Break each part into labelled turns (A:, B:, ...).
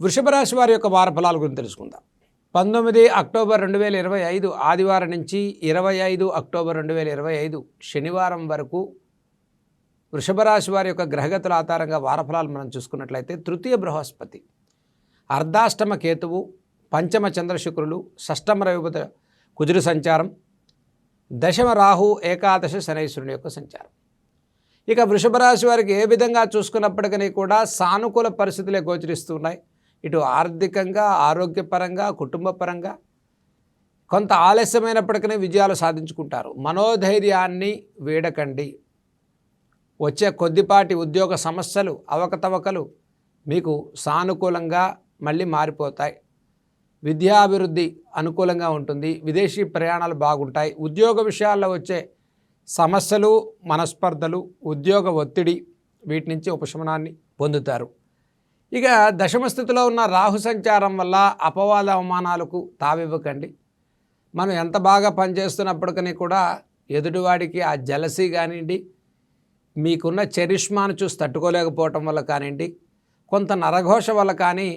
A: వృషభ రాశి వారి యొక్క వార ఫలాల గురించి తెలుసుకుందాం. పంతొమ్మిది అక్టోబర్ రెండు వేల ఇరవై ఐదు ఆదివారం నుంచి ఇరవై ఐదు అక్టోబర్ రెండు వేల ఇరవై ఐదు శనివారం వరకు వృషభ రాశి వారి యొక్క గ్రహగతుల ఆధారంగా వారఫలాలు మనం చూసుకున్నట్లయితే తృతీయ బృహస్పతి అర్ధాష్టమ కేతువు పంచమ చంద్రశుక్రులు షష్టమ రవిపత కుజురు సంచారం దశమ రాహు ఏకాదశ శనైశ్వరుని యొక్క సంచారం. ఇక వృషభ రాశి వారికి ఏ విధంగా చూసుకున్నప్పటికీ కూడా సానుకూల పరిస్థితులే గోచరిస్తున్నాయి ఇటు ఆర్థికంగా ఆరోగ్యపరంగా కుటుంబపరంగా కొంత ఆలస్యమైనప్పటికీ విజయాలు సాధించుకుంటారు. మనోధైర్యాన్ని వీడకండి. వచ్చే కొద్దిపాటి ఉద్యోగ సమస్యలు అవకతవకలు మీకు సానుకూలంగా మళ్ళీ మారిపోతాయి. విద్యాభివృద్ధి అనుకూలంగా ఉంటుంది. విదేశీ ప్రయాణాలు బాగుంటాయి. ఉద్యోగ విషయాల్లో వచ్చే సమస్యలు మనస్పర్ధలు ఉద్యోగ ఒత్తిడి వీటి నుంచి ఉపశమనాన్ని పొందుతారు. ఇక దశమ స్థితిలో ఉన్న రాహు సంచారం వల్ల అపవాద అవమానాలకు తావివ్వకండి. మనం ఎంత బాగా పనిచేస్తున్నప్పటికీ కూడా ఎదుటివాడికి ఆ జలసీ కానివ్వండి మీకున్న చరిష్మాను చూసి తట్టుకోలేకపోవటం వల్ల కానివ్వండి కొంత నరఘోష వల్ల కానీ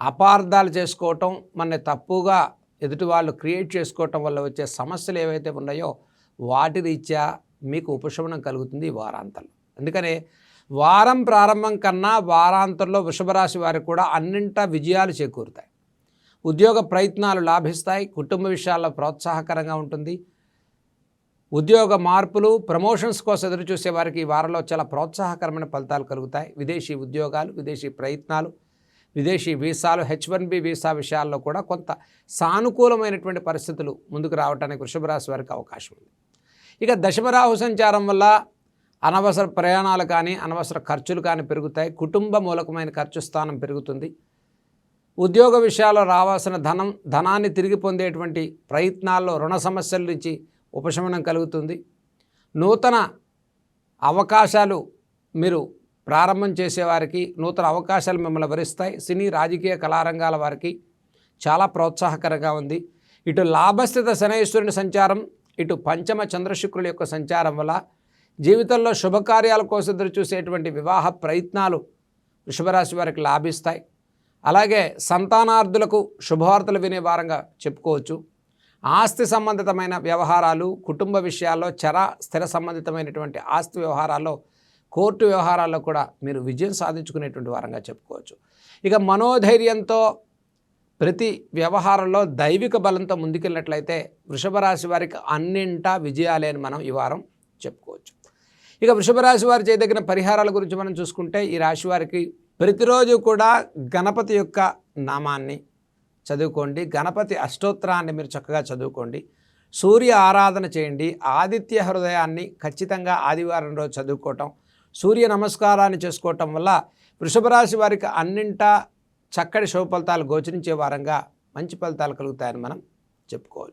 A: అపార్థాలు చేసుకోవటం మన తప్పుగా ఎదుటి వాళ్ళు క్రియేట్ చేసుకోవటం వల్ల వచ్చే సమస్యలు ఏవైతే ఉన్నాయో వాటి రీత్యా మీకు ఉపశమనం కలుగుతుంది ఈ వారాంతంలో. అందుకనే వారం ప్రారంభం కన్నా వారాంతంలో వృషభరాశి వారికి కూడా అన్నింటా విజయాలు చేకూరుతాయి. ఉద్యోగ ప్రయత్నాలు లాభిస్తాయి కుటుంబ విషయాల్లో ప్రోత్సాహకరంగా ఉంటుంది. ఉద్యోగ మార్పులు ప్రమోషన్స్ కోసం ఎదురుచూసే వారికి ఈ వారంలో చాలా ప్రోత్సాహకరమైన ఫలితాలు కలుగుతాయి. విదేశీ ఉద్యోగాలు విదేశీ ప్రయత్నాలు విదేశీ వీసాలు హెచ్ వన్ బి వీసా విషయాల్లో కూడా కొంత సానుకూలమైనటువంటి పరిస్థితులు ముందుకు రావడానికి వృషభ రాశి వారికి అవకాశం ఉంది. ఇక దశమరాహు సంచారం వల్ల అనవసర ప్రయాణాలు కానీ అనవసర ఖర్చులు కానీ పెరుగుతాయి. కుటుంబ మూలకమైన ఖర్చు స్థానం పెరుగుతుంది. ఉద్యోగ విషయాల్లో రావాల్సిన ధనం ధనాన్ని తిరిగి పొందేటువంటి ప్రయత్నాల్లో రుణ సమస్యల నుంచి ఉపశమనం కలుగుతుంది. నూతన అవకాశాలు మీరు ప్రారంభం చేసేవారికి నూతన అవకాశాలు మిమ్మల్ని వరిస్తాయి. సినీ రాజకీయ కళారంగాల వారికి చాలా ప్రోత్సాహకరంగా ఉంది. ఇటు లాభస్థిత శనైశ్వరుని సంచారం ఇటు పంచమ చంద్రశుక్రుల యొక్క సంచారం వల్ల జీవితంలో శుభకార్యాల కోసం ఎదురు చూసేటువంటి వివాహ ప్రయత్నాలు వృషభరాశి వారికి లాభిస్తాయి. అలాగే సంతానార్థులకు శుభవార్తలు వినే వారంగా చెప్పుకోవచ్చు. ఆస్తి సంబంధితమైన వ్యవహారాలు కుటుంబ విషయాల్లో చర స్థిర సంబంధితమైనటువంటి ఆస్తి వ్యవహారాల్లో కోర్టు వ్యవహారాల్లో కూడా మీరు విజయం సాధించుకునేటువంటి వారంగా చెప్పుకోవచ్చు. ఇక మనోధైర్యంతో ప్రతి వ్యవహారంలో దైవిక బలంతో ముందుకెళ్ళినట్లయితే వృషభ రాశి వారికి అన్నింటా విజయాలే అని మనం ఈ వారం ఇక వృషభ రాశి వారు చేయదగిన పరిహారాల గురించి మనం చూసుకుంటే ఈ రాశి వారికి ప్రతిరోజు కూడా గణపతి యొక్క నామాన్ని చదువుకోండి. గణపతి అష్టోత్తరాన్ని మీరు చక్కగా చదువుకోండి. సూర్య ఆరాధన చేయండి. ఆదిత్య హృదయాన్ని ఖచ్చితంగా ఆదివారం రోజు చదువుకోవటం సూర్య నమస్కారాన్ని చేసుకోవటం వల్ల వృషభ రాశి వారికి అన్నింటా చక్కటి శుభ ఫలితాలు గోచరించే వారంగా మంచి ఫలితాలు కలుగుతాయని మనం చెప్పుకోవచ్చు.